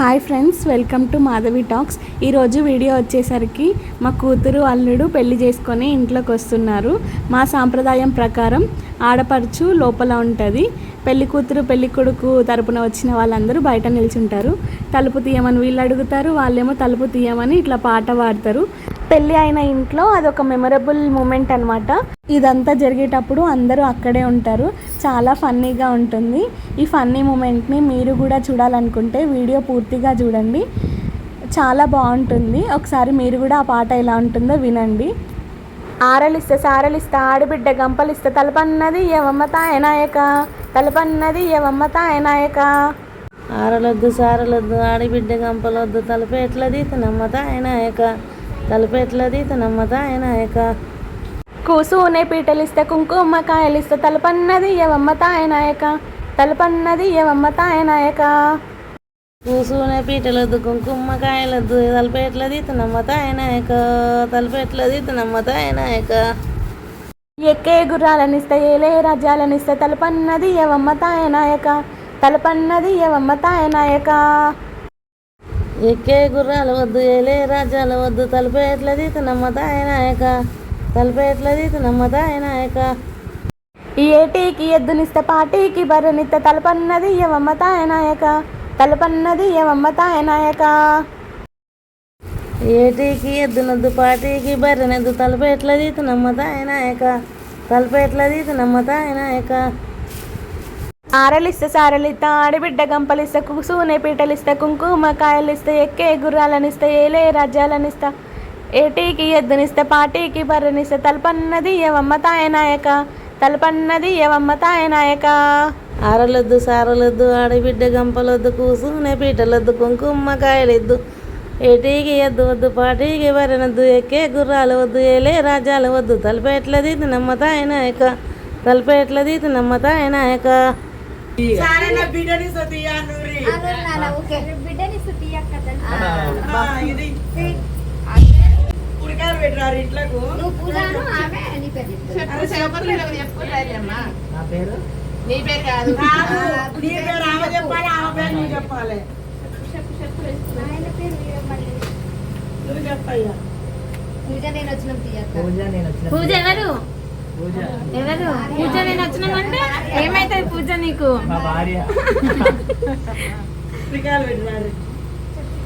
Hi friends welcome to Madhavi talks. ఈరోజు video వచ్చేసరికి మా కూతురు అల్లుడు పెళ్ళి చేసుకొని ఇంట్లోకి వస్తున్నారు. మా సాంప్రదాయం ప్రకారం ఆడపడుచు లోపల ఉంటుంది. పెళ్ళి కూతురు పెళ్ళి కొడుకు తరపున వచ్చిన వాళ్ళందరూ బయట నిల్చుంటారు. తలుపు తీయమని వీళ్ళు అడుగుతారు వాళ్ళేమో తలుపు తీయమని ఇట్లా పాట పాడతారు. పెళ్ళి అయిన ఇంట్లో అదొక మెమరబుల్ మూమెంట్ అనమాట ఇదంతా జరిగేటప్పుడు అందరూ అక్కడే ఉంటారు. చాలా ఫన్నీగా ఉంటుంది. ఈ ఫన్నీ మూమెంట్ని మీరు కూడా చూడాలనుకుంటే వీడియో పూర్తిగా చూడండి. చాలా బాగుంటుంది. ఒకసారి మీరు కూడా ఆ పాట ఎలా ఉంటుందో వినండి. ఆరలిస్తే సారలిస్తే ఆడబిడ్డ గంపలిస్తే తలపన్నది ఎవమ్మ తాయనాయక తలపన్నది ఎవమ్మ తాయనాయక ఆరలొద్దు సారలొద్దు ఆడిబిడ్డ గంపలొద్దు తలపేట్లది తనమ్మత ఆయనాయక తలపేట్లది తనమ్మత ఆయనాయక కూసునే పీటలిస్తే కుంకుమ కాయలిస్తే తలపన్నది ఎవమ్మ తాయనాయక తలపన్నది ఎవమ్మ తాయనాయక కూసునే పీటలొద్దు కుంకుమ కాయలొద్దు తలపేట్లది తనమ్మత ఆయనాయక తలపేట్లది తనమ్మత ఆయనాయక ఎక్కే గుర్రాలనిస్తే ఏలే రాజ్యాలనిస్తే తలపన్నది ఎవమ్మ తాయనాయక తలపన్నది ఎవమ్మ తాయనాయక ఎక్కే గుర్రాలు వద్దు ఏలే రాజ్యాలు వద్దు. తలపేట్లది తనమ్మత ఆయనాయక తలపేట్లది తనమ్మత ఆయనాయక ఈ ఏటీకి ఎద్దునిస్తే పాటీకి బర్రెనిస్తే తలపన్నది ఎవమ్మ తాయనాయక తలపన్నది ఎవమ్మ తాయనాయక ఏటీకి ఎద్దునొద్దు పాటీకి బర్రెనెద్దు తలపేట్లది తనమ్మత ఆయనాయక తలపేట్లది తనమ్మత తాయనాయక ఆరలిస్తే సారలిత ఆడబిడ్డ గంపలిస్తే కుసూనే పీటలిస్తే కుంకుమ కాయలిస్తే ఎక్కే గుర్రాలనిస్త ఏలే రాజ్యాలనిస్త ఏటీకి ఎద్దునిస్తే పాటీకి బర్రనిస్త తలపన్నది ఎవమ్మ తాయనాయక తలపన్నది ఎవమ్మ తాయనాయక ఆరలొద్దు సారలొద్దు ఆడబిడ్డ గంపలొద్దు కూసునే పీటలొద్దు కుంకుమ కాయలొద్దు ఏటీకి ఎద్దు వద్దు పాటీకి వరనొద్దు ఎక్కే గుర్రాలు వద్దు ఏలే రాజాలు వద్దు తలపేట్లది నమ్మత ఆయనాయక తలపేట్లది నమ్మత ఉడికారు పెట్టారు ఇంట్లోకు. నువ్వు పూజను ఆమె నీ పేరు కాదు, నీ పేరు ఆమె చెప్పాలి ఆమె పేరు నువ్వు చెప్పాలి. పేరు నువ్వు చెప్పయ్యా. పూజ నేను వచ్చిన పూజ ఎవరు? ఎవరు? పూజ నేను వచ్చినామంటే ఏమైతుంది పూజ నీకు?